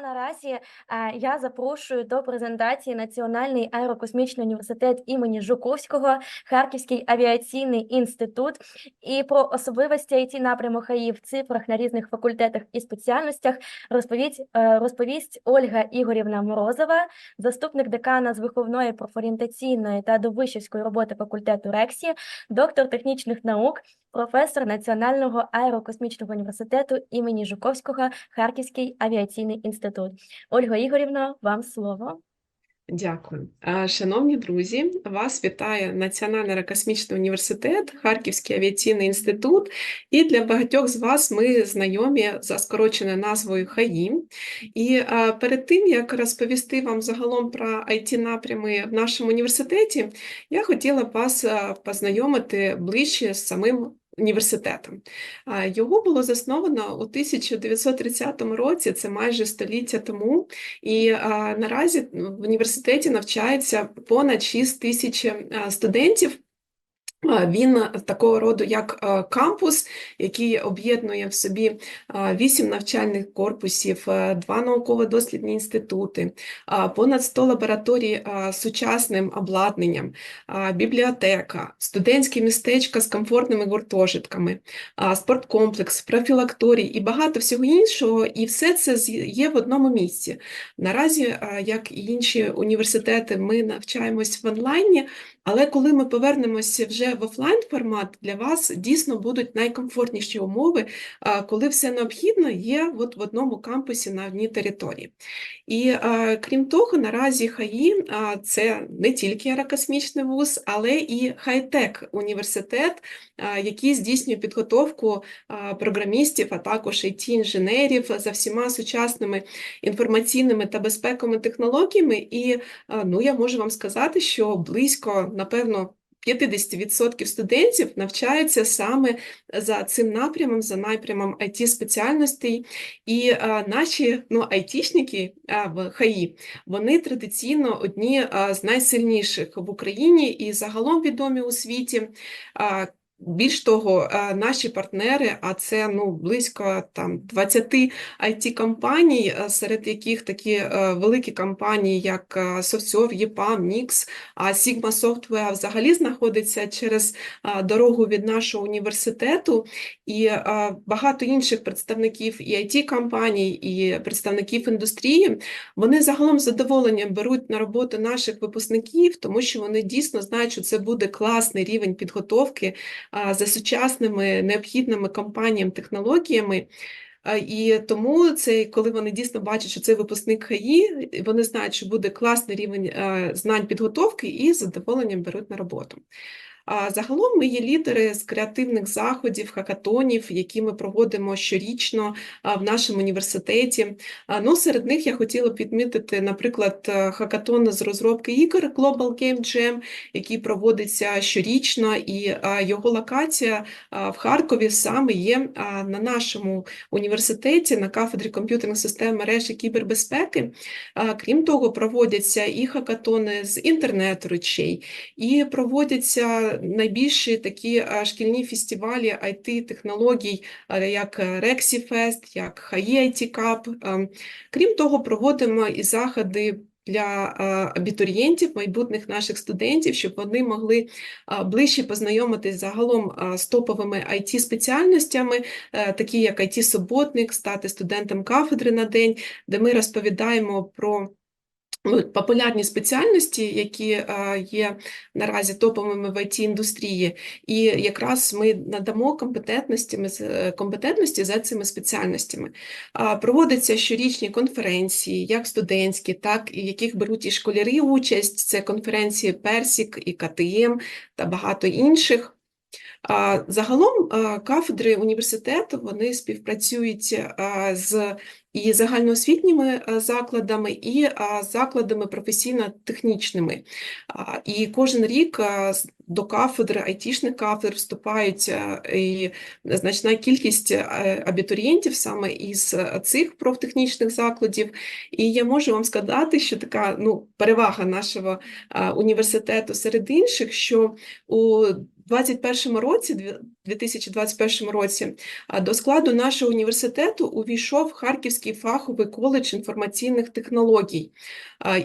А наразі е, я запрошую до презентації Національний аерокосмічний університет імені Жуковського, Харківський авіаційний інститут. І про особливості it напряму ХАІ в цифрах на різних факультетах і спеціальностях розповість, е, розповість Ольга Ігорівна Морозова, заступник декана з виховної профорієнтаційної та довищівської роботи факультету РЕКСі, доктор технічних наук, професор Національного аерокосмічного університету імені Жуковського, Харківський авіаційний інститут. Ольга Ігорівна, вам слово. Дякую. Шановні друзі, вас вітає Національний аерокосмічний університет, Харківський авіаційний інститут. І для багатьох з вас ми знайомі за скороченою назвою ХАІ. І перед тим, як розповісти вам загалом про it напрями в нашому університеті, я хотіла вас познайомити ближче з самим університетом. Його було засновано у 1930 році, це майже століття тому. І наразі в університеті навчається понад 6 тисяч студентів. Він такого роду як кампус, який об'єднує в собі вісім навчальних корпусів, два науково-дослідні інститути, понад 100 лабораторій з сучасним обладнанням, бібліотека, студентське містечко з комфортними гуртожитками, спорткомплекс, профілакторій і багато всього іншого. І все це є в одному місці. Наразі, як і інші університети, ми навчаємось в онлайні, але коли ми повернемося вже в офлайн формат, для вас дійсно будуть найкомфортніші умови, коли все необхідно є от в одному кампусі на одній території. І крім того, наразі ХАІ це не тільки аерокосмічний вуз, але і хай-тек університет, який здійснює підготовку програмістів, а також it інженерів за всіма сучасними інформаційними та безпековими технологіями. І ну, я можу вам сказати, що близько, напевно, 50% студентів навчаються саме за цим напрямом, за напрямом it спеціальностей. І а, наші ну, айтішники а, в ХАІ, вони традиційно одні а, з найсильніших в Україні і загалом відомі у світі. А, більш того, наші партнери, а це ну, близько там, 20 IT-компаній, серед яких такі е, великі компанії, як е, SoftServe, EPAM, Nix, а Sigma Software взагалі знаходиться через дорогу від нашого університету, і багато інших представників і IT-компаній, і представників індустрії, вони загалом з задоволенням беруть на роботу наших випускників, тому що вони дійсно знають, що це буде класний рівень підготовки за сучасними необхідними компаніям, технологіями. І тому це, коли вони дійсно бачать, що це випускник ХАІ, вони знають, що буде класний рівень знань підготовки і з задоволенням беруть на роботу. А загалом ми є лідери з креативних заходів, хакатонів, які ми проводимо щорічно в нашому університеті. Ну, серед них я хотіла б відмітити, наприклад, е, хакатон з розробки ігор Global Game Jam, який проводиться щорічно, і його локація в Харкові саме є на нашому університеті на кафедрі комп'ютерних систем мереж і кібербезпеки. Крім того, проводяться і хакатони з інтернету речей, і проводяться найбільші такі шкільні фестивалі IT-технологій, як Rexy Fest, як IT Cup. Ем, Крім того, проводимо і заходи для абітурієнтів, майбутніх наших студентів, щоб вони могли ближче познайомитись загалом з топовими IT-спеціальностями, е, такі як IT-суботник, стати студентом кафедри на день, де ми розповідаємо про популярні спеціальності, які е, є наразі топовими в IT-індустрії, і якраз ми надамо компетентності, е, компетентності за цими спеціальностями. Проводяться щорічні конференції, як студентські, так і яких беруть і школярі участь. Це конференції Персік і КТМ та багато інших. Загалом кафедри університету вони співпрацюють з і загальноосвітніми закладами, і закладами професійно-технічними. І кожен рік до кафедри, айтішних кафедр вступають і значна кількість е, абітурієнтів саме із е, цих профтехнічних закладів. І я можу вам сказати, що така ну, перевага нашого університету серед інших, що у 2021 році, 2021 році, до складу нашого університету увійшов Харківський фаховий коледж інформаційних технологій.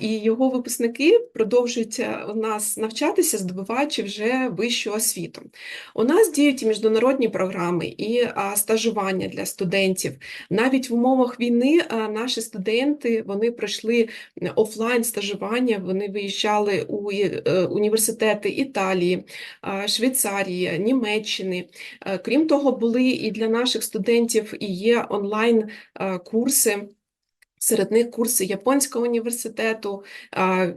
І його випускники продовжують е, у нас навчатися, здобуваючи вже вищу освіту. У нас діють і міжнародні програми, і стажування для студентів. Навіть в умовах війни наші студенти вони пройшли офлайн стажування, вони виїжджали у е, університети Італії, а, Швейцарії, Німеччини. Е, Крім того, були і для наших студентів і є онлайн е, курси. Серед них курси Японського університету.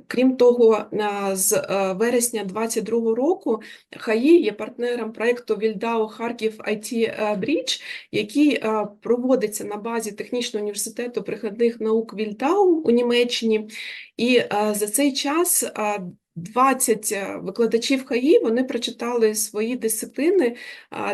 Крім того, з е, вересня 2022 року ХАІ є партнером проєкту Вільдау Харків IT Bridge, який е, проводиться на базі Технічного університету прикладних наук Вільдау у Німеччині. І е, за цей час е, 20 викладачів ХАІ вони прочитали свої дисципліни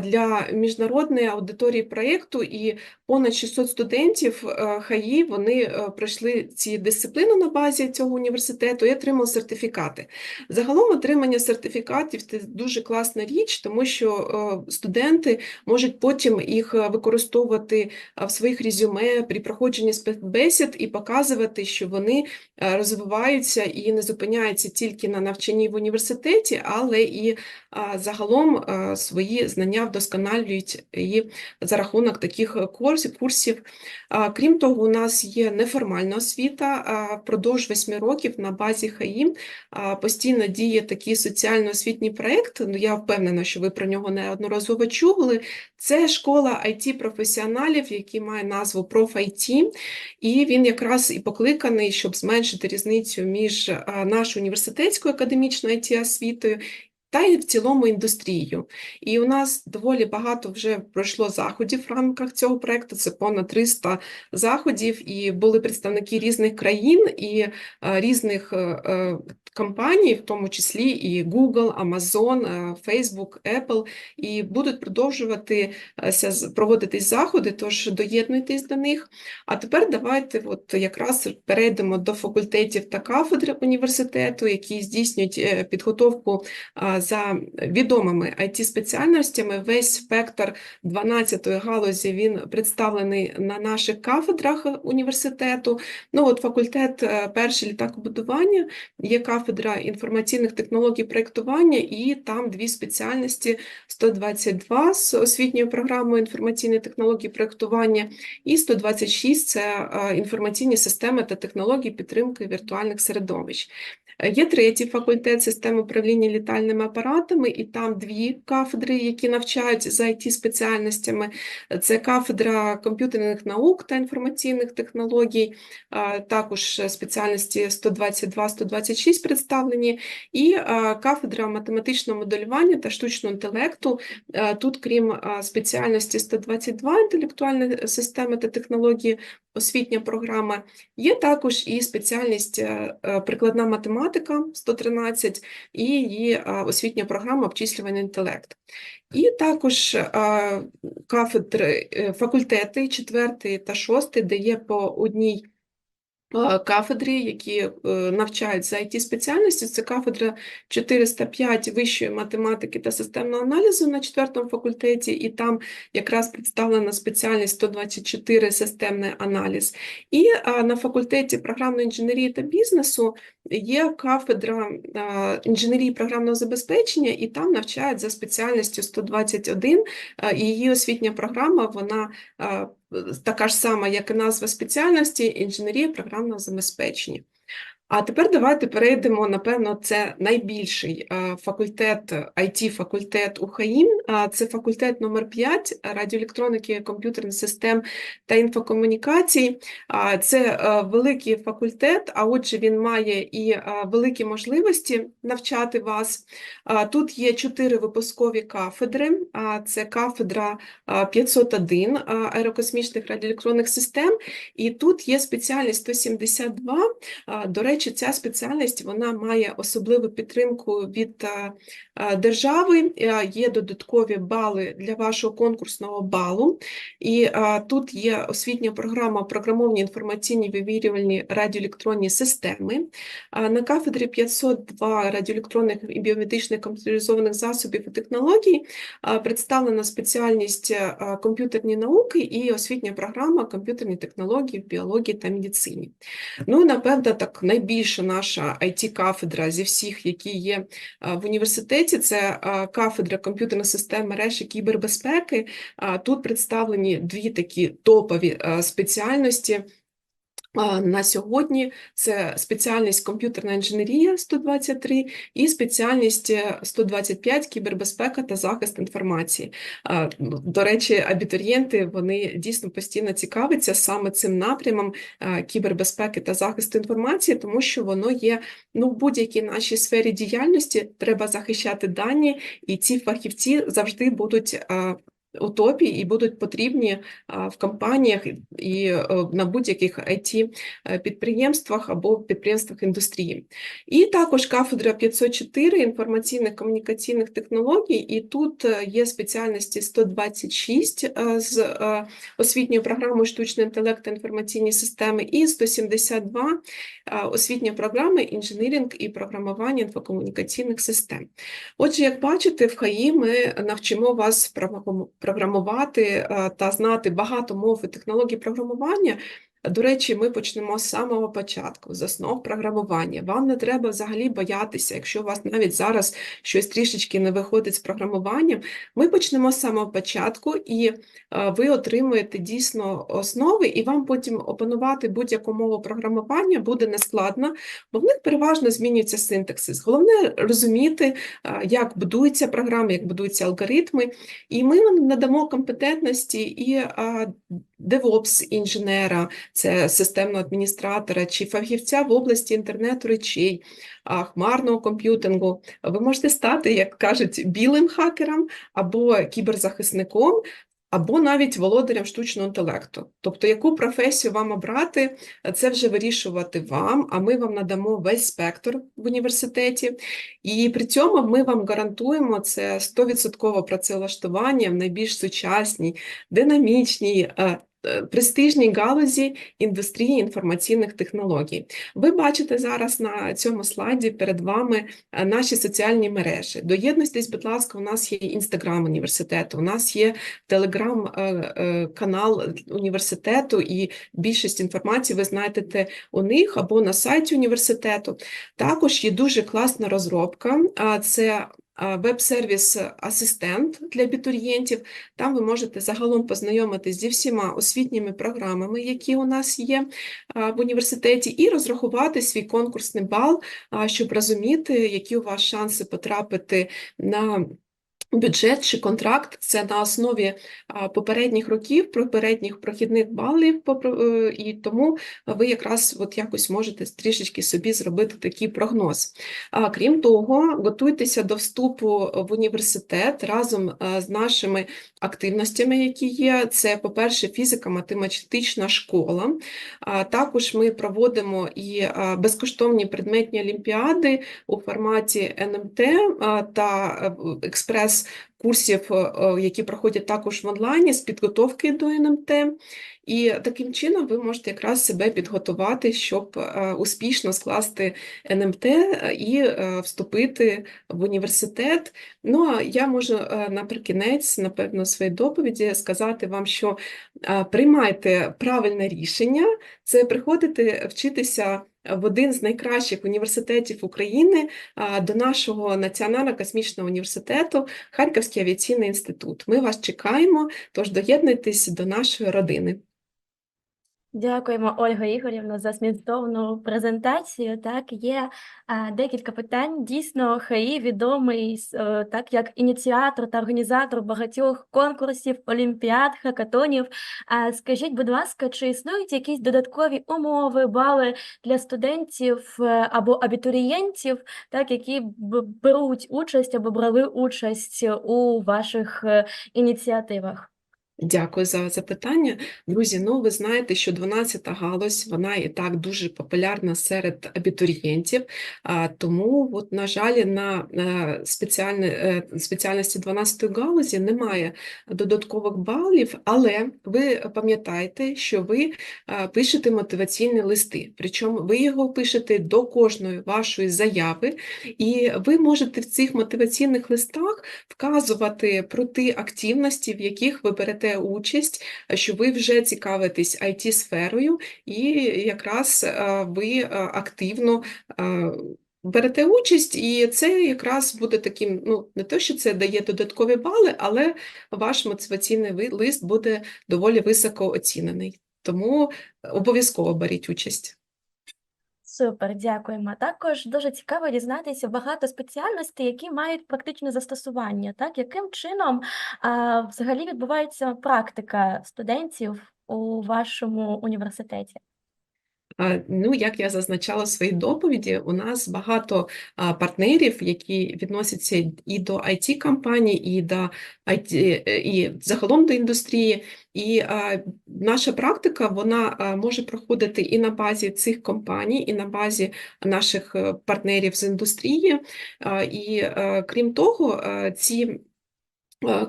для міжнародної аудиторії проєкту, і понад 600 студентів е, ХАІ вони е, пройшли ці дисципліни на базі цього університету і отримали сертифікати. Загалом отримання сертифікатів це дуже класна річ, тому що е, студенти можуть потім їх е, використовувати е, в своїх резюме при проходженні спецбесід і показувати, що вони е, розвиваються і не зупиняються тільки на навчанні в університеті, але і загалом а, свої знання вдосконалюють і за рахунок таких курсів. Крім того, у нас є неформальна освіта. Впродовж восьми років на базі ХАІ а, постійно діє такий соціально-освітній проєкт. Ну, я впевнена, що ви про нього неодноразово чули. Це школа IT-професіоналів, який має назву «Проф-IT». І він якраз і покликаний, щоб зменшити різницю між нашою університетською академічною it освітою та й в цілому індустрією. І у нас доволі багато вже пройшло заходів в рамках цього проекту. Це понад 300 заходів, і були представники різних країн і е, різних е, е, компаній, в тому числі і Google, Amazon, Facebook, Apple, і будуть продовжуватися проводитись заходи, тож доєднуйтесь до них. А тепер давайте от якраз перейдемо до факультетів та кафедр університету, які здійснюють підготовку за відомими IT-спеціальностями. Весь спектр 12-ї галузі він представлений на наших кафедрах університету. Ну от факультет е, перший літакобудування, є кафедра інформаційних технологій проєктування, і там дві спеціальності 122 з освітньою програмою інформаційні технології проєктування і 126 – це е, інформаційні системи та технології підтримки віртуальних середовищ. Е, Є третій факультет систем управління літальними апаратами, і там дві кафедри, які навчають за IT-спеціальностями. Це кафедра комп'ютерних наук та інформаційних технологій, також спеціальності 122-126 представлені, і кафедра математичного моделювання та штучного інтелекту. Е, Тут, крім спеціальності 122 інтелектуальні системи та технології, освітня програма, є також і спеціальність е, е, прикладна математика 113 і її е, освітня програма обчислюваний інтелект. І також кафедри, факультети 4 та 6, де є по одній е, кафедрі, які е, навчають за IT-спеціальності. Це кафедра 405 вищої математики та системного аналізу на 4 факультеті, і там якраз представлена спеціальність 124 системний аналіз. І на факультеті програмної інженерії та бізнесу є кафедра інженерії програмного забезпечення, і там навчають за спеціальністю 121, а, і її освітня програма, вона така ж сама, як і назва спеціальності інженерія програмного забезпечення. А тепер давайте перейдемо, напевно, це найбільший е, факультет, IT-факультет УХАІМ, а це факультет номер 5 радіоелектроніки, комп'ютерних систем та інфокомунікацій. Це е, великий факультет, а отже, він має і е, великі можливості навчати вас. Тут є чотири випускові кафедри. Це кафедра 501 аерокосмічних радіоелектронних систем, і тут є спеціальність 172. До речі, речі, ця спеціальність вона має особливу підтримку від е, е, держави. Е, Є додаткові бали для вашого конкурсного балу. І тут є освітня програма програмовні інформаційні вимірювальні радіоелектронні системи. На кафедрі 502 радіоелектронних і біометричних комп'ютеризованих засобів і технологій представлена спеціальність комп'ютерні науки і освітня програма комп'ютерні технології в біології та медицині. Ну напевно, так найбільша наша IT-кафедра зі всіх, які є в університеті, це кафедра комп'ютерних систем мереж і кібербезпеки. Тут представлені дві такі топові спеціальності. На сьогодні це спеціальність комп'ютерна інженерія 123 і спеціальність е, 125 кібербезпека та захист інформації. До речі, абітурієнти вони дійсно постійно цікавляться саме цим напрямом кібербезпеки та захисту інформації, тому що воно є ну, в будь-якій нашій сфері діяльності. Треба захищати дані, і ці фахівці завжди будуть. А, У топі і будуть потрібні в компаніях і е, на будь-яких it підприємствах або підприємствах індустрії. І також кафедра 504 інформаційних комунікаційних технологій, і тут є спеціальності 126 е, з освітньою програмою штучний інтелект та інформаційні системи, і 172 е, освітня програма інженерінг і програмування інфокомунікаційних систем. Отже, як бачите, в ХАІ ми навчимо вас програму- програмувати е, та знати багато мов і технологій програмування. До речі, ми почнемо з самого початку, з основ програмування. Вам не треба взагалі боятися, якщо у вас навіть зараз щось трішечки не виходить з програмуванням. Ми почнемо з самого початку, і е, ви отримуєте дійсно основи, і вам потім опанувати будь-яку мову програмування буде нескладно, бо в них переважно змінюється синтаксис. Головне розуміти, е, як будується програма, як будуються алгоритми, і ми вам надамо компетентності і е, DevOps-інженера, це системного адміністратора чи фахівця в області інтернету речей, хмарного комп'ютингу. Ви можете стати, як кажуть, білим хакером або кіберзахисником, або навіть володарем штучного інтелекту. Тобто, яку професію вам обрати, це вже вирішувати вам, а ми вам надамо весь спектр в університеті. І при цьому ми вам гарантуємо це 100% працевлаштування в найбільш сучасній, динамічній, е, престижній галузі індустрії інформаційних технологій. Ви бачите зараз на цьому слайді перед вами е, наші соціальні мережі. Доєднуйтесь, будь ласка, у нас є інстаграм університету, у нас є телеграм-канал університету, і більшість інформації ви знайдете у них або на сайті університету. Також є дуже класна розробка. Це веб-сервіс асистент для абітурієнтів. Там ви можете загалом познайомитись зі всіма освітніми програмами, які у нас є в університеті, і розрахувати свій конкурсний бал, щоб розуміти, які у вас шанси потрапити на бюджет чи контракт. Це на основі попередніх років, попередніх прохідних балів, е, і тому ви якраз от якось можете трішечки собі зробити такий прогноз. А крім того, готуйтеся до вступу в університет разом е, з нашими активностями, які є. Це, по-перше, фізико-математична школа. А також ми проводимо і безкоштовні предметні олімпіади у форматі НМТ та е, курсів, е, які проходять також в онлайні з підготовки до НМТ. І таким чином ви можете якраз себе підготувати, щоб е, успішно скласти НМТ і е, вступити в університет. Ну а я можу е, наприкінець, напевно, своєї доповіді сказати вам, що е, приймайте правильне рішення, це приходити вчитися в один з найкращих університетів України до нашого Національного космічного університету Харківський авіаційний інститут. Ми вас чекаємо, тож доєднуйтесь до нашої родини. Дякуємо, Ольга Ігорівна, за змістовну презентацію. Так, є а, декілька питань. Дійсно, ХАІ відомий с- е, так як ініціатор та організатор багатьох конкурсів, олімпіад, хакатонів. А скажіть, будь ласка, чи існують якісь додаткові умови, бали для студентів е, або абітурієнтів, так, які беруть участь або брали участь у ваших е, ініціативах? Дякую за запитання. Друзі, ну ви знаєте, що 12-та галузь, вона і так дуже популярна серед абітурієнтів, тому, от, на жаль, на е, е, спеціальності 12-ї галузі немає додаткових балів, але ви пам'ятаєте, що ви е, пишете мотиваційні листи, причому ви його пишете до кожної вашої заяви, і ви можете в цих мотиваційних листах вказувати про ті активності, в яких ви берете участь, що ви вже цікавитесь IT-сферою, і якраз е, ви е, активно е, берете участь, і це якраз буде таким, ну, не те, що це дає додаткові бали, але ваш мотиваційний лист буде доволі високо оцінений. Тому обов'язково беріть участь. Супер, дякуємо. Також дуже цікаво дізнатися багато спеціальностей, які мають практичне застосування. Так, яким чином а, взагалі відбувається практика студентів у вашому університеті? А, Ну, як я зазначала в своїй доповіді, у нас багато партнерів, які відносяться і до IT-компаній, і до IT, е, і загалом до індустрії. І а, наша практика вона а, може проходити і на базі цих компаній, і на базі наших е, партнерів з індустрії. А, І е, крім того, е, ці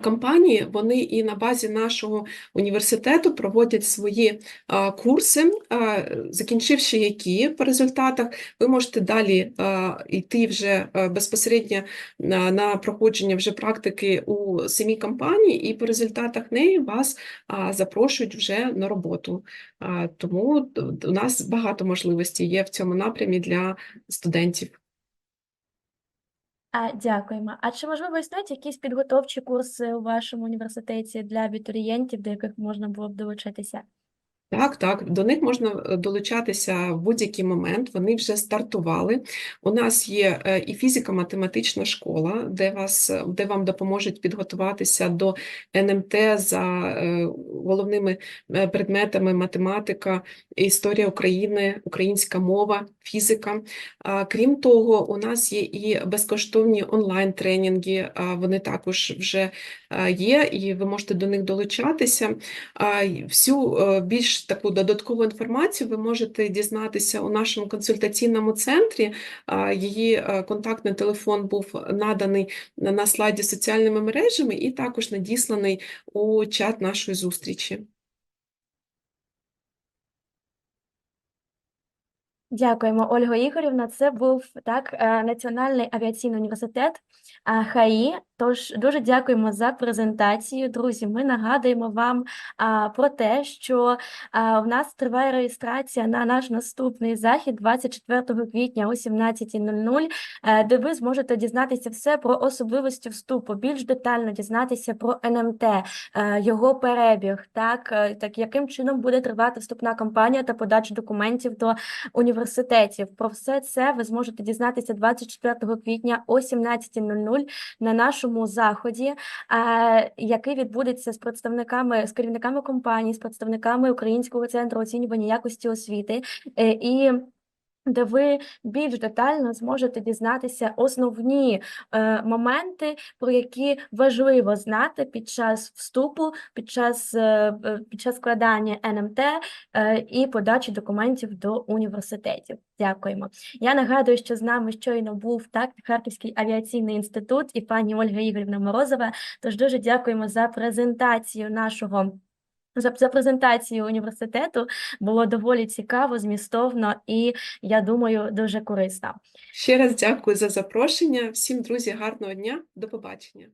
компанії вони і на базі нашого університету проводять свої курси, закінчивши які по результатах, ви можете далі йти вже безпосередньо на, проходження вже практики у самій компанії, і по результатах неї вас запрошують вже на роботу. Тому у нас багато можливостей є в цьому напрямі для студентів. А, дякуємо. А чи можливо існують якісь підготовчі курси у вашому університеті для абітурієнтів, до яких можна було б долучитися? Так, так, до них можна е, долучатися в будь-який момент. Вони вже стартували. У нас є е, і фізико-математична школа, де вас, е, де вам допоможуть підготуватися до НМТ за головними предметами математика, історія України, українська мова, фізика. Крім того, у нас є і безкоштовні онлайн-тренінги. Вони також вже є, і ви можете до них долучатися. Всю е, більш таку додаткову інформацію ви можете дізнатися у нашому консультаційному центрі. Її е, контактний телефон був наданий на на слайді соціальними мережами і також надісланий у чат нашої зустрічі. Дякуємо, Ольга Ігорівна. Це був так е, Національний авіаційний університет ХАІ. Тож дуже дякуємо за презентацію. Друзі, ми нагадуємо вам а, про те, що в нас триває реєстрація на наш наступний захід 24 квітня о 17.00, е, де ви зможете дізнатися все про особливості вступу, більш детально дізнатися про НМТ, е, його перебіг, так, е, так яким чином буде тривати вступна кампанія та подача документів до університетів. Про все це ви зможете дізнатися 24 квітня о 17.00 на нашому заході, е, який відбудеться з представниками, з керівниками компаній, з представниками Українського центру оцінювання якості освіти. е, І де ви більш детально зможете дізнатися основні е, моменти, про які важливо знати під час вступу, під час, е, е, під час складання НМТ е, і подачі документів до університетів. Дякуємо. Я нагадую, що з нами щойно був так Харківський авіаційний інститут і пані Ольга Ігорівна Морозова. Тож дуже дякуємо за презентацію нашого. За, презентацію університету було доволі цікаво, змістовно і, я думаю, дуже корисно. Ще раз дякую за запрошення. Всім, друзі, гарного дня. До побачення.